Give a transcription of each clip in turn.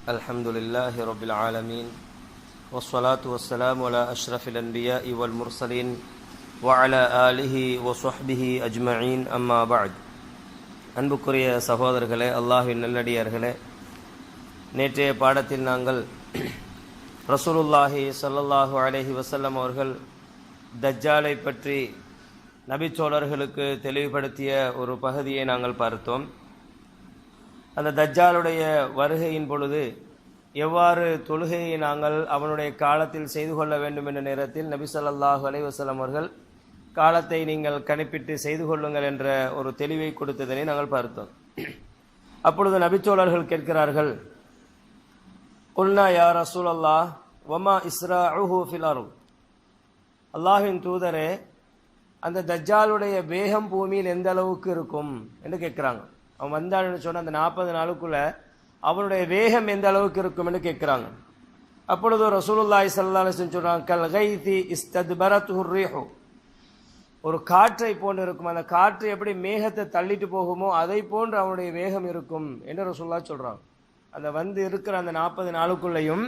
الحمد لله رب العالمين والصلاة والسلام على أشرف الأنبياء والمرسلين وعلى آله وصحبه أجمعين أما بعد அன்புக்குரிய சகோதரர்களே அல்லாஹின் நல்லடியார்களே நேற்றைய பாடத்தில் நாங்கள் ரசூலுல்லாஹி ஸல்லல்லாஹு அலைஹி வஸல்லம் அவர்கள் தஜ்ஜாலை பற்றி நபிச்சோழர்களுக்கு தெளிவுபடுத்திய ஒரு பகுதியை நாங்கள் பார்த்தோம் அந்த தஜ்ஜாலுடைய வருகையின் பொழுது எவ்வாறு தொழுகையை நாங்கள் அவனுடைய காலத்தில் செய்து கொள்ள வேண்டும் என்ற நேரத்தில் நபி சொல்லாஹு அலைவசலம் அவர்கள் காலத்தை நீங்கள் கணிப்பிட்டு செய்து கொள்ளுங்கள் என்ற ஒரு தெளிவை கொடுத்ததனை நாங்கள் பார்த்தோம். அப்பொழுது நபிச்சோழர்கள் கேட்கிறார்கள் குல்னா யா ரசூல் அல்லாஹ் ஒமா இஸ்ரா ஃபில் அல்லாஹின் தூதரே அந்த தஜ்ஜாலுடைய வேகம் பூமியில் எந்த அளவுக்கு இருக்கும்? என்று கேட்குறாங்க. அவன் வந்தான்னு சொன்ன அந்த நாற்பது நாளுக்குள்ளே அவனுடைய வேகம் எந்த அளவுக்கு இருக்கும் என்று கேட்குறாங்க. அப்பொழுது ரசூலுல்லாய் ஸல்லல்லாஹு சொல்கிறாங்க வஸல்லம் சொல்றாங்க கல் கைதி இஸ்தத்பரத்துஹு ரீஹு. ஒரு காற்றை போன்று இருக்கும். அந்த காற்று எப்படி மேகத்தை தள்ளிட்டு போகுமோ அதை போன்று அவனுடைய வேகம் இருக்கும் என்று ரசூல்லா சொல்கிறான் அந்த வந்து இருக்கிற அந்த நாற்பது நாளுக்குள்ளேயும்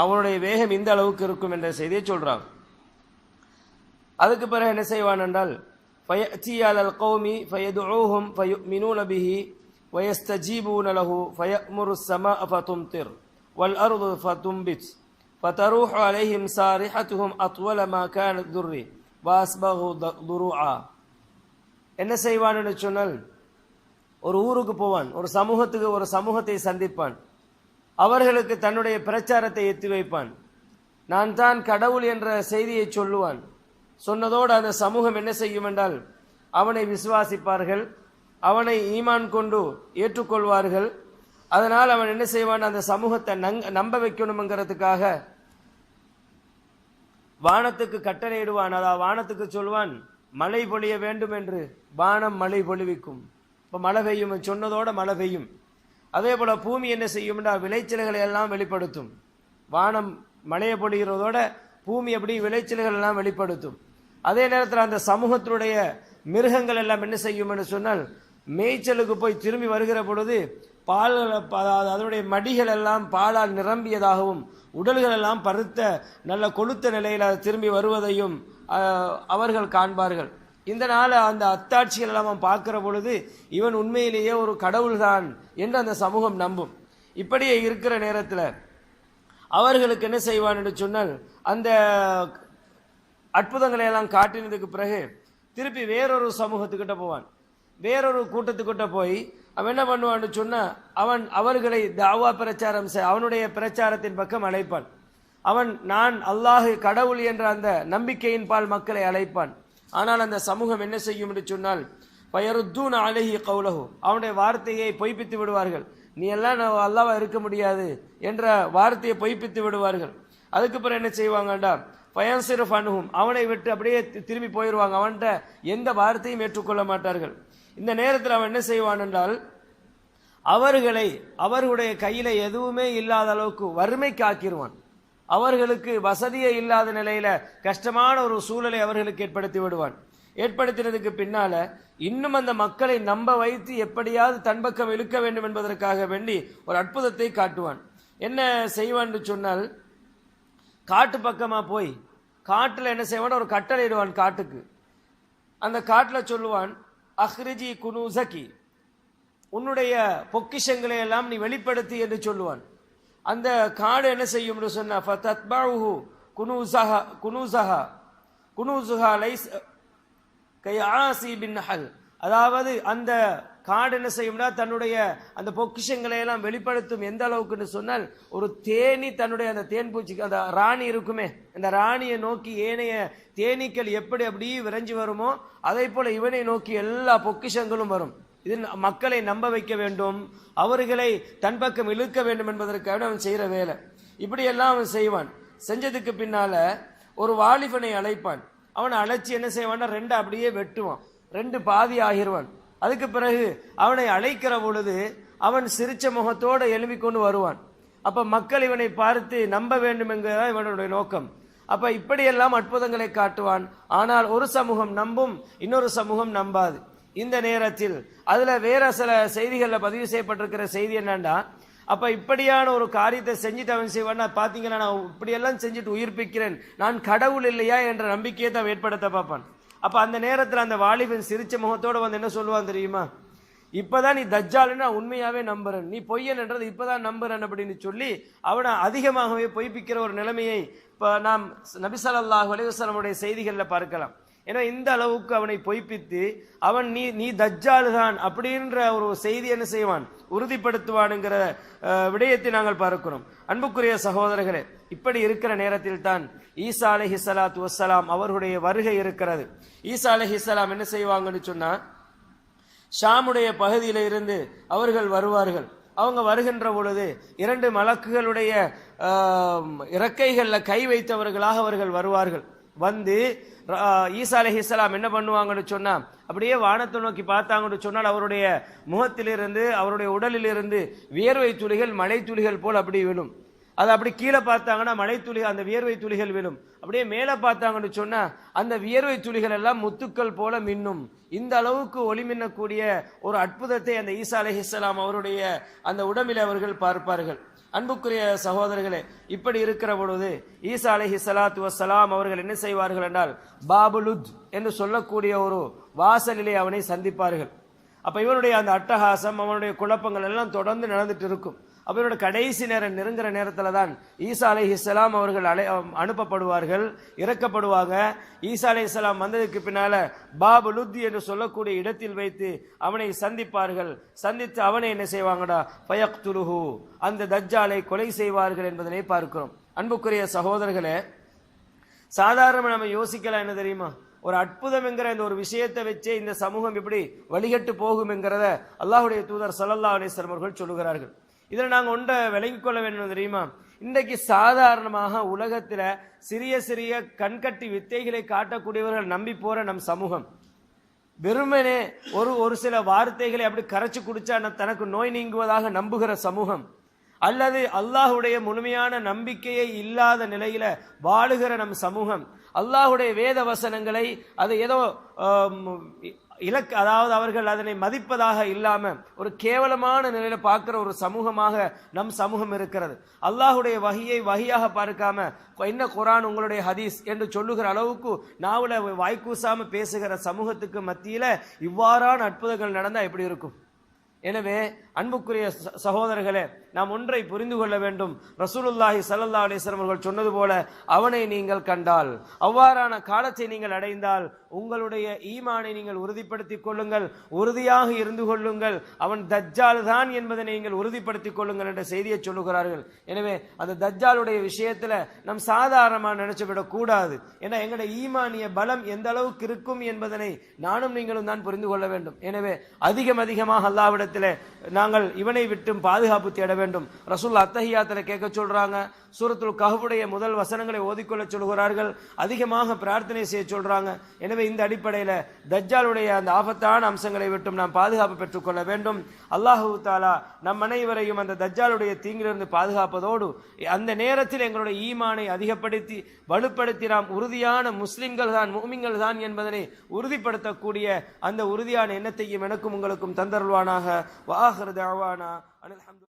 அவனுடைய வேகம் இந்த அளவுக்கு இருக்கும் என்ற செய்தியை சொல்கிறான் அதுக்கு பிறகு என்ன செய்வான் என்றால் فيأتي على القوم فيدعوهم فيؤمنون به ويستجيبون له فيأمر السماء فتمطر والأرض فتنبت فتروح عليهم سارحتهم أطول ما كانت ذري وأسبغوا ضروعا என்ன செய்வான்னு சொன்னால் ஒரு ஊருக்கு போவான் ஒரு சமூகத்துக்கு ஒரு சமூகத்தை சந்திப்பான் அவர்களுக்கு தன்னுடைய பிரச்சாரத்தை எத்தி வைப்பான் நான் தான் கடவுள் என்ற செய்தியை சொல்லுவான் சொன்னதோடு அந்த சமூகம் என்ன செய்யும் என்றால் அவனை விசுவாசிப்பார்கள் அவனை ஈமான் கொண்டு ஏற்றுக்கொள்வார்கள். அதனால் அவன் என்ன செய்வான்? அந்த சமூகத்தை நங் நம்ப வைக்கணுங்கிறதுக்காக வானத்துக்கு கட்டளையிடுவான். அதாவது வானத்துக்கு சொல்வான் மழை பொழிய வேண்டும் என்று வானம் மழை பொழிவிக்கும். இப்போ மழை பெய்யும் சொன்னதோட மழை பெய்யும். அதே போல் பூமி என்ன செய்யும் என்றால் விளைச்சல்களை எல்லாம் வெளிப்படுத்தும். வானம் மழையை பொழிகிறதோட பூமி எப்படி விளைச்சல்கள் எல்லாம் வெளிப்படுத்தும். அதே நேரத்தில் அந்த சமூகத்தினுடைய மிருகங்கள் எல்லாம் என்ன செய்யும் என்று சொன்னால் மேய்ச்சலுக்கு போய் திரும்பி வருகிற பொழுது பால் அதனுடைய மடிகள் எல்லாம் பாலால் நிரம்பியதாகவும் உடல்கள் எல்லாம் பருத்த நல்ல கொளுத்த நிலையில் அது திரும்பி வருவதையும் அவர்கள் காண்பார்கள். இந்த நாள் அந்த அத்தாட்சிகள் எல்லாம் அவன் பார்க்கிற பொழுது இவன் உண்மையிலேயே ஒரு கடவுள்தான் என்று அந்த சமூகம் நம்பும். இப்படியே இருக்கிற நேரத்தில் அவர்களுக்கு என்ன செய்வான் என்று சொன்னால் அந்த அற்புதங்களை எல்லாம் காட்டினதுக்கு பிறகு திருப்பி வேறொரு சமூகத்துக்கிட்ட போவான். வேறொரு கூட்டத்துக்கிட்ட போய் அவன் என்ன பண்ணுவான்னு சொன்னால் அவன் அவர்களை தாவா பிரச்சாரம் செய் அவனுடைய பிரச்சாரத்தின் பக்கம் அழைப்பான். அவன் நான் அல்லாஹு கடவுள் என்ற அந்த நம்பிக்கையின் பால் மக்களை அழைப்பான். ஆனால் அந்த சமூகம் என்ன செய்யும் என்று சொன்னால் பயருத்தூன் அழகி கவுலகு அவனுடைய வார்த்தையை பொய்ப்பித்து விடுவார்கள். நீ எல்லாம் நான் அல்லாவா இருக்க முடியாது என்ற வார்த்தையை பொய்ப்பித்து விடுவார்கள். அதுக்கு பிறகு என்ன செய்வாங்கண்டா பயன்சிரஃப் அணுகும் அவனை விட்டு அப்படியே திரும்பி போயிடுவாங்க. அவன்கிட்ட எந்த வார்த்தையும் ஏற்றுக்கொள்ள மாட்டார்கள். இந்த நேரத்தில் அவன் என்ன செய்வான் என்றால் அவர்களை அவர்களுடைய கையில் எதுவுமே இல்லாத அளவுக்கு வறுமைக்கு ஆக்கிடுவான் அவர்களுக்கு வசதியே இல்லாத நிலையில் கஷ்டமான ஒரு சூழலை அவர்களுக்கு ஏற்படுத்தி விடுவான். ஏற்படுத்தினதுக்கு பின்னால இன்னும் அந்த மக்களை நம்ப வைத்து எப்படியாவது தன்பக்கம் இழுக்க வேண்டும் என்பதற்காக வேண்டி ஒரு அற்புதத்தை காட்டுவான். என்ன செய்வான் சொன்னால் காட்டு பக்கமாக போய் காட்டில் என்ன செய்வான்? ஒரு கட்டளை இடுவான் காட்டுக்கு. அந்த காட்டில் சொல்லுவான் அஹ்ரிஜி குனூசகி உன்னுடைய பொக்கிஷங்களை எல்லாம் நீ வெளிப்படுத்தி என்று சொல்லுவான். அந்த காடு என்ன செய்யும் சொன்ன குனூசஹா குனூசஹா குனூசுஹா லைஸ் கை ஆசி பின் நஹல். அதாவது அந்த காடு என்ன செய்யும்னா தன்னுடைய அந்த பொக்கிஷங்களை எல்லாம் வெளிப்படுத்தும் எந்த அளவுக்குன்னு சொன்னால் ஒரு தேனி தன்னுடைய அந்த தேன் பூச்சிக்கு அந்த ராணி இருக்குமே அந்த ராணியை நோக்கி ஏனைய தேனீக்கள் எப்படி அப்படியே விரைஞ்சு வருமோ அதே போல இவனை நோக்கி எல்லா பொக்கிஷங்களும் வரும். இது மக்களை நம்ப வைக்க வேண்டும் அவர்களை தன் பக்கம் இழுக்க வேண்டும் என்பதற்காக அவன் செய்கிற வேலை. இப்படியெல்லாம் அவன் செய்வான். செஞ்சதுக்கு பின்னால ஒரு வாலிபனை அழைப்பான். அவனை அழைச்சி என்ன செய்வான்னா ரெண்டு அப்படியே வெட்டுவான். ரெண்டு பாதி ஆகிருவான். அதுக்கு பிறகு அவனை அழைக்கிற பொழுது அவன் சிரிச்ச முகத்தோடு எழுப்பி கொண்டு வருவான். அப்போ மக்கள் இவனை பார்த்து நம்ப வேண்டும் என்கிறதான் இவனுடைய நோக்கம். அப்போ இப்படியெல்லாம் அற்புதங்களை காட்டுவான். ஆனால் ஒரு சமூகம் நம்பும் இன்னொரு சமூகம் நம்பாது. இந்த நேரத்தில் அதில் வேற சில செய்திகளில் பதிவு செய்யப்பட்டிருக்கிற செய்தி என்னன்னா அப்போ இப்படியான ஒரு காரியத்தை செஞ்சுட்டு அவன் செய்வான் பார்த்தீங்கன்னா நான் இப்படியெல்லாம் செஞ்சுட்டு உயிர்ப்பிக்கிறேன். நான் கடவுள் இல்லையா என்ற நம்பிக்கையை தான் ஏற்படுத்த பார்ப்பான். அப்போ அந்த நேரத்தில் அந்த வாலிபன் சிரிச்ச முகத்தோடு வந்து என்ன சொல்லுவான் தெரியுமா? இப்போ தான் நீ தஜ்ஜாலுன்னு நான் உண்மையாவே நம்புறேன். நீ பொய்யன்ன்றது இப்பதான் நம்புறேன் அப்படின்னு சொல்லி அவனை அதிகமாகவே பொய்ப்பிக்கிற ஒரு நிலைமையை இப்போ நாம் நபிசல்லாஹ் அலைவசலமுடைய செய்திகளில் பார்க்கலாம். ஏன்னா இந்த அளவுக்கு அவனை பொய்ப்பித்து அவன் நீ நீ தஜ்ஜாலு தான் அப்படின்ற ஒரு செய்தி என்ன செய்வான்? உறுதிப்படுத்துவானுங்கிற விடயத்தை நாங்கள் பார்க்கிறோம். அன்புக்குரிய சகோதரர்களே இப்படி இருக்கிற நேரத்தில் தான் ஈசா அலஹி சலாத்து வசலாம் அவர்களுடைய வருகை இருக்கிறது. ஈசா அலஹி சலாம் என்ன செய்வாங்கன்னு சொன்னா ஷாமுடைய பகுதியில இருந்து அவர்கள் வருவார்கள். அவங்க வருகின்ற பொழுது இரண்டு மலக்குகளுடைய இறக்கைகளில் கை வைத்தவர்களாக அவர்கள் வருவார்கள். வந்து ஈசா ஈசா இஸ்லாம் என்ன பண்ணுவாங்கன்னு சொன்னால் அப்படியே வானத்தை நோக்கி பார்த்தாங்கன்னு சொன்னால் அவருடைய முகத்திலிருந்து அவருடைய உடலிலிருந்து வியர்வை துளிகள் மழை துளிகள் போல் அப்படி விழும். அது அப்படி கீழே பார்த்தாங்கன்னா மழை துளி அந்த வியர்வை துளிகள் விழும். அப்படியே மேலே பார்த்தாங்கன்னு சொன்னால் அந்த வியர்வை துளிகள் எல்லாம் முத்துக்கள் போல மின்னும். இந்த அளவுக்கு ஒளி மின்னக்கூடிய ஒரு அற்புதத்தை அந்த ஈசா அலைஹிஸ்ஸலாம் அவருடைய அந்த உடம்பில் அவர்கள் பார்ப்பார்கள். அன்புக்குரிய சகோதரர்களே இப்படி இருக்கிற பொழுது ஈசா அலஹி சலாத்து வசலாம் அவர்கள் என்ன செய்வார்கள் என்றால் பாபுலுத் என்று சொல்லக்கூடிய ஒரு வாசலிலே அவனை சந்திப்பார்கள். அப்போ இவனுடைய அந்த அட்டகாசம் அவனுடைய குழப்பங்கள் எல்லாம் தொடர்ந்து நடந்துட்டு இருக்கும். அவரோட கடைசி நேரம் நெருங்குற நேரத்தில் தான் ஈசா அலைஹிஸ்ஸலாம் அவர்கள் அலை அனுப்பப்படுவார்கள் இறக்கப்படுவாங்க. ஈசா அலைஹிஸ்ஸலாம் வந்ததுக்கு பின்னால பாபு லுத்தி என்று சொல்லக்கூடிய இடத்தில் வைத்து அவனை சந்திப்பார்கள். சந்தித்து அவனை என்ன செய்வாங்கடா? பயக் துருஹு அந்த தஜ்ஜாலை கொலை செய்வார்கள் என்பதனை பார்க்கிறோம். அன்புக்குரிய சகோதரர்களே சாதாரண நம்ம யோசிக்கலாம் என்ன தெரியுமா? ஒரு அற்புதம் என்கிற இந்த ஒரு விஷயத்தை வச்சே இந்த சமூகம் இப்படி வழிகட்டு போகும் என்கிறத அல்லாஹுடைய தூதர் சல்லல்லா அலைஹி அவர்கள் சொல்லுகிறார்கள். இதில் நாங்கள் ஒன்றை விளங்கிக் கொள்ள வேண்டும் தெரியுமா? இன்றைக்கு சாதாரணமாக உலகத்தில் சிறிய சிறிய கண்கட்டி வித்தைகளை காட்டக்கூடியவர்கள் நம்பி போகிற நம் சமூகம். வெறுமனே ஒரு ஒரு சில வார்த்தைகளை அப்படி கரைச்சி குடிச்சா தனக்கு நோய் நீங்குவதாக நம்புகிற சமூகம். அல்லது அல்லாஹுடைய முழுமையான நம்பிக்கையை இல்லாத நிலையில் வாழுகிற நம் சமூகம். அல்லாஹுடைய வேத வசனங்களை அது ஏதோ இலக்கு அதாவது அவர்கள் அதனை மதிப்பதாக இல்லாமல் ஒரு கேவலமான நிலையில் பார்க்குற ஒரு சமூகமாக நம் சமூகம் இருக்கிறது. அல்லாஹுடைய வகையை வகையாக பார்க்காம என்ன குரான் உங்களுடைய ஹதீஸ்? என்று சொல்லுகிற அளவுக்கு நாவல வாய்க்கூசாமல் பேசுகிற சமூகத்துக்கு மத்தியில் இவ்வாறான அற்புதங்கள் நடந்தால் எப்படி இருக்கும்? எனவே அன்புக்குரிய ச- சகோதரர்களே நாம் ஒன்றை புரிந்து கொள்ள வேண்டும். ரசூலுல்லாஹி சல்லல்லா அலைஹி அவர்கள் சொன்னது போல அவனை நீங்கள் கண்டால் அவ்வாறான காலத்தை நீங்கள் அடைந்தால் உங்களுடைய ஈமானை நீங்கள் உறுதிப்படுத்திக் கொள்ளுங்கள் உறுதியாக இருந்து கொள்ளுங்கள். அவன் தஜ்ஜால் தான் என்பதை நீங்கள் உறுதிப்படுத்திக் கொள்ளுங்கள் என்ற செய்தியை சொல்லுகிறார்கள். எனவே அந்த தஜ்ஜாலுடைய விஷயத்துல நம் சாதாரணமாக நினைச்சுவிடக்கூடாது ஏன்னா எங்களுடைய ஈமானிய பலம் எந்த அளவுக்கு இருக்கும் என்பதனை நானும் நீங்களும் தான் புரிந்து கொள்ள வேண்டும். எனவே அதிகம் அதிகமாக அல்லாவிட அல்லாவிடத்தில் நாங்கள் இவனை விட்டும் பாதுகாப்பு தேட வேண்டும். ரசூல் அத்தஹியாத்தில் கேட்க சொல்கிறாங்க சூரத்துல் கஹுடைய முதல் வசனங்களை ஓதிக்கொள்ள சொல்கிறார்கள். அதிகமாக பிரார்த்தனை செய்ய சொல்கிறாங்க எனவே இந்த அடிப்படையில் தஜ்ஜாலுடைய அந்த ஆபத்தான அம்சங்களை விட்டும் நாம் பாதுகாப்பு பெற்றுக்கொள்ள வேண்டும். அல்லாஹூ தாலா நம் அனைவரையும் அந்த தஜ்ஜாலுடைய தீங்கிலிருந்து பாதுகாப்பதோடு அந்த நேரத்தில் எங்களுடைய ஈமானை அதிகப்படுத்தி வலுப்படுத்தி நாம் உறுதியான முஸ்லிம்கள் தான் மூமிங்கள் தான் என்பதனை உறுதிப்படுத்தக்கூடிய அந்த உறுதியான எண்ணத்தையும் எனக்கும் உங்களுக்கும் தந்தருள்வானாக. وآخر دعوانا أن الحمد